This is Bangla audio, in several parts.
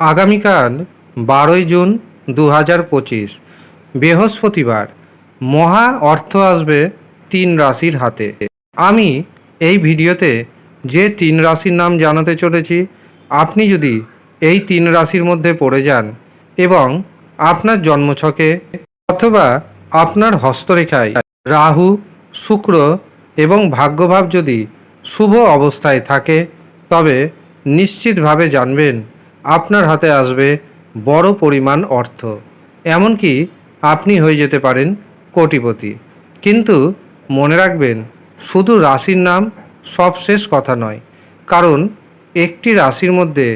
আগামীকাল বারোই জুন দু হাজার পঁচিশ, বৃহস্পতিবার। মহা অর্থ আসবে তিন রাশির হাতে। আমি এই ভিডিওতে যে তিন রাশির নাম জানাতে চলেছি, আপনি যদি এই তিন রাশির মধ্যে পড়ে যান এবং আপনার জন্মছকে অথবা আপনার হস্তরেখায় রাহু, শুক্র এবং ভাগ্যভাব যদি শুভ অবস্থায় থাকে, তবে নিশ্চিতভাবে জানবেন আপনার হাতে আসবে বড় পরিমাণ অর্থ। এমনকি আপনি হয়ে যেতে পারেন কোটিপতি। কিন্তু মনে রাখবেন, শুধু রাশির নাম সবশেষ কথা নয়, কারণ একটি রাশির মধ্যে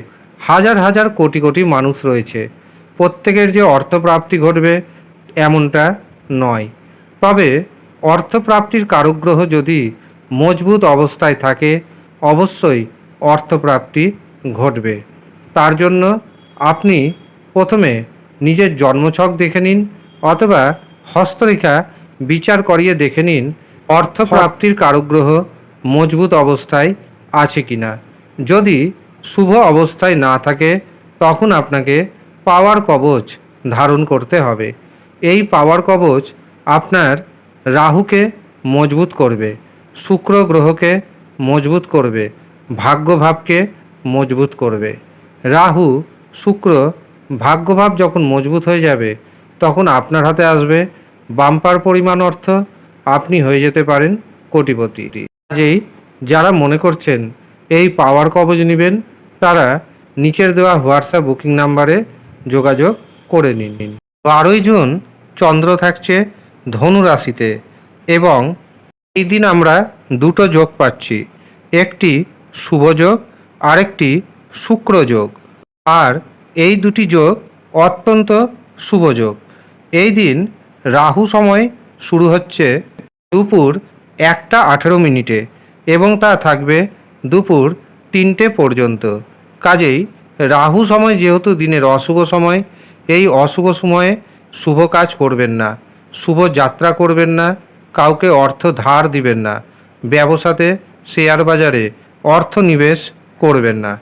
হাজার হাজার কোটি কোটি মানুষ রয়েছে। প্রত্যেকের যে অর্থপ্রাপ্তি ঘটবে এমনটা নয়। তবে অর্থপ্রাপ্তির কারুগ্রহ যদি মজবুত অবস্থায় থাকে, অবশ্যই অর্থপ্রাপ্তি ঘটবে। তার জন্য আপনি প্রথমে নিজের জন্মছক দেখে নিন অথবা হস্তরেখা বিচার করিয়ে দেখে নিন, অর্থপ্রাপ্তির কারুগ্রহ মজবুত অবস্থায় আছে কিনা। যদি শুভ অবস্থায় না থাকে, তখন আপনাকে পাওয়ার কবচ ধারণ করতে হবে। এই পাওয়ার কবচ আপনার রাহুকে মজবুত করবে, শুক্র গ্রহকে মজবুত করবে ভাগ্যভাবকে মজবুত করবে। রাহু, শুক্র ভাগ্যভাব যখন মজবুত হয়ে যাবে, তখন আপনার হাতে আসবে বাম্পার পরিমাণ অর্থ। আপনি হয়ে যেতে পারেন কোটিপতি। কাজেই যারা মনে করছেন এই পাওয়ার কবজ নেবেন, তারা নিচের দেওয়া হোয়াটসঅ্যাপ বুকিং নাম্বারে যোগাযোগ করে নিন। বারোই জুন চন্দ্র থাকছে ধনু রাশিতে এবং এই দিন আমরা দুটো যোগ পাচ্ছি, একটি শুভ যোগ, আরেকটি শুক্র যোগ। আর এই দুটি যোগ অত্যন্ত শুভ যোগ। এই দিন রাহু সময় শুরু হচ্ছে দুপুর একটা আঠেরো মিনিটে এবং তা থাকবে দুপুর তিনটে পর্যন্ত। কাজেই রাহু সময় যেহেতু দিনের অশুভ সময়, এই অশুভ সময়ে শুভ কাজ করবেন না, শুভ যাত্রা করবেন না, কাউকে অর্থ ধার দিবেন না, ব্যবসাতে শেয়ার বাজারে অর্থ নিবেশ করবেন না।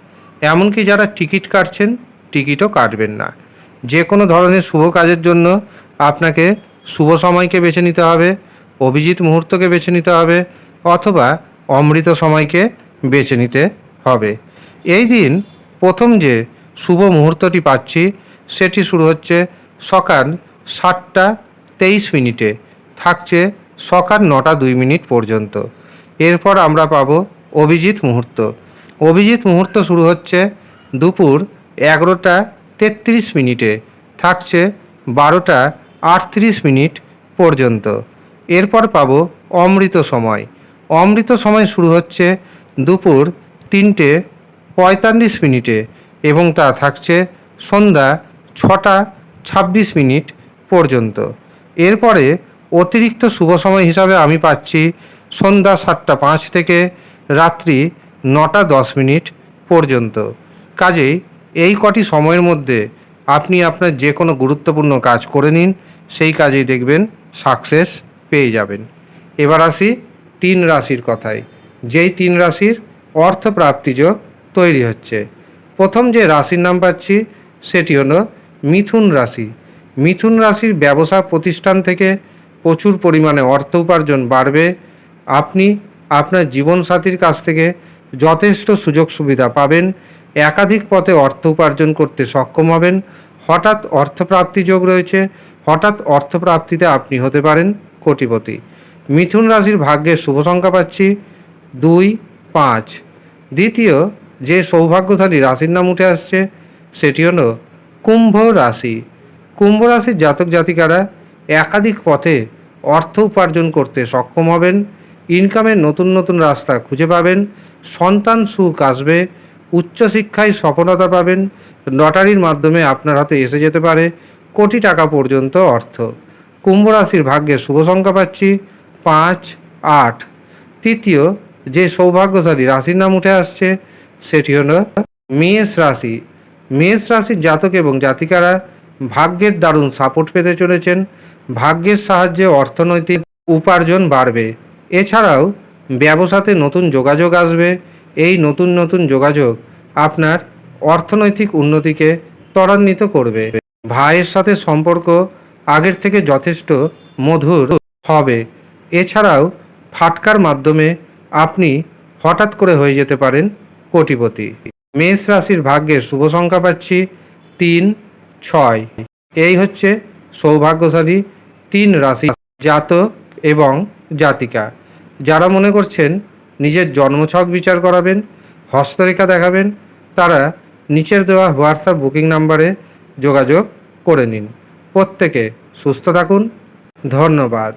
এমনকি যারা টিকিট কাটছেন, টিকিটও কাটবেন না। যে কোনো ধরনের শুভ কাজের জন্য আপনাকে শুভ সময়কে বেছে নিতে হবে, অভিজিৎ মুহূর্তকে বেছে নিতে হবে, অথবা অমৃত সময়কে বেছে নিতে হবে। এই দিন প্রথম যে শুভ মুহূর্তটি পাচ্ছি, সেটি শুরু হচ্ছে সকাল সাতটা তেইশ মিনিটে। থাকছে সকাল নটা দুই মিনিট পর্যন্ত। এরপর আমরা পাব অভিজিৎ মুহূর্ত। অভিজিৎ মুহূর্ত শুরু হচ্ছে দুপুর এগারোটা তেত্রিশ মিনিটে, থাকছে বারোটা আটত্রিশ মিনিট পর্যন্ত। এরপর পাবো অমৃত সময়। অমৃত সময় শুরু হচ্ছে দুপুর তিনটে পঁয়তাল্লিশ মিনিটে এবং তা থাকছে সন্ধ্যা ছটা ছাব্বিশ মিনিট পর্যন্ত। এরপরে অতিরিক্ত শুভ সময় হিসাবে আমি পাচ্ছি সন্ধ্যা সাতটা পাঁচ থেকে রাত্রি নটা দশ মিনিট পর্যন্ত। কাজেই এই কটি সময়ের মধ্যে আপনি আপনার যে কোনো গুরুত্বপূর্ণ কাজ করে নিন, সেই কাজেই দেখবেন সাকসেস পেয়ে যাবেন। এবার আসি তিন রাশির কথায়। যেই তিন রাশির অর্থপ্রাপ্তিযোগ তৈরি হচ্ছে। প্রথম যে রাশির নাম পাচ্ছি, সেটি হলো মিথুন রাশি। মিথুন রাশির ব্যবসা প্রতিষ্ঠান থেকে প্রচুর পরিমাণে অর্থ উপার্জন বাড়বে। আপনি আপনার জীবনসাথীর কাছ থেকে যথেষ্ট সুযোগ সুবিধা পাবেন, একাধিক পথে অর্থ উপার্জন করতে সক্ষম হবেন, হঠাৎ অর্থপ্রাপ্তি যোগ রয়েছে, হঠাৎ অর্থপ্রাপ্তিতে আপনি হতে পারেন কোটিপতি। মিথুন রাশির ভাগ্যের শুভ সংখ্যা পাচ্ছি দুই, পাঁচ। দ্বিতীয়, যে সৌভাগ্যশালী রাশির নাম উঠে আসছে, সেটি হলো কুম্ভ রাশি। কুম্ভ রাশির জাতক জাতিকারা একাধিক পথে অর্থ উপার্জন করতে সক্ষম হবেন ইনকামের নতুন নতুন রাস্তা খুঁজে পাবেন, সন্তান সুখ আসবে, উচ্চশিক্ষায় সফলতা পাবেন, লটারির মাধ্যমে আপনার হাতে এসে যেতে পারে কোটি টাকা পর্যন্ত অর্থ। কুম্ভ রাশির ভাগ্যের শুভ সংখ্যা পাচ্ছি পাঁচ, আট। তৃতীয়, যে সৌভাগ্যশালী রাশির নাম উঠে আসছে, সেটি হল মেষ রাশি। মেষ রাশির জাতক এবং জাতিকারা ভাগ্যের দারুণ সাপোর্ট পেতে চলেছেন। ভাগ্যের সাহায্যে অর্থনৈতিক উপার্জন বাড়বে। এছাড়াও ব্যবসাতে নতুন যোগাযোগ আসবে। এই নতুন নতুন যোগাযোগ আপনার অর্থনৈতিক উন্নতিকে ত্বরান্বিত করবে। ভাইয়ের সাথে সম্পর্ক আগের থেকে যথেষ্ট মধুর হবে। এছাড়াও ফাটকার মাধ্যমে আপনি হঠাৎ করে হয়ে যেতে পারেন কোটিপতি। মেষ রাশির ভাগ্যের শুভ সংখ্যা পাচ্ছি তিন, ছয়। এই হচ্ছে সৌভাগ্যশালী তিন রাশি জাতক এবং জাতিকা। যারা মনে করছেন নিজের জন্মছক বিচার করাবেন, হস্তরেখা দেখাবেন, তারা নিচের দেওয়া হোয়াটসঅ্যাপ বুকিং নাম্বারে যোগাযোগ করে নিন। প্রত্যেকে সুস্থ থাকুন। ধন্যবাদ।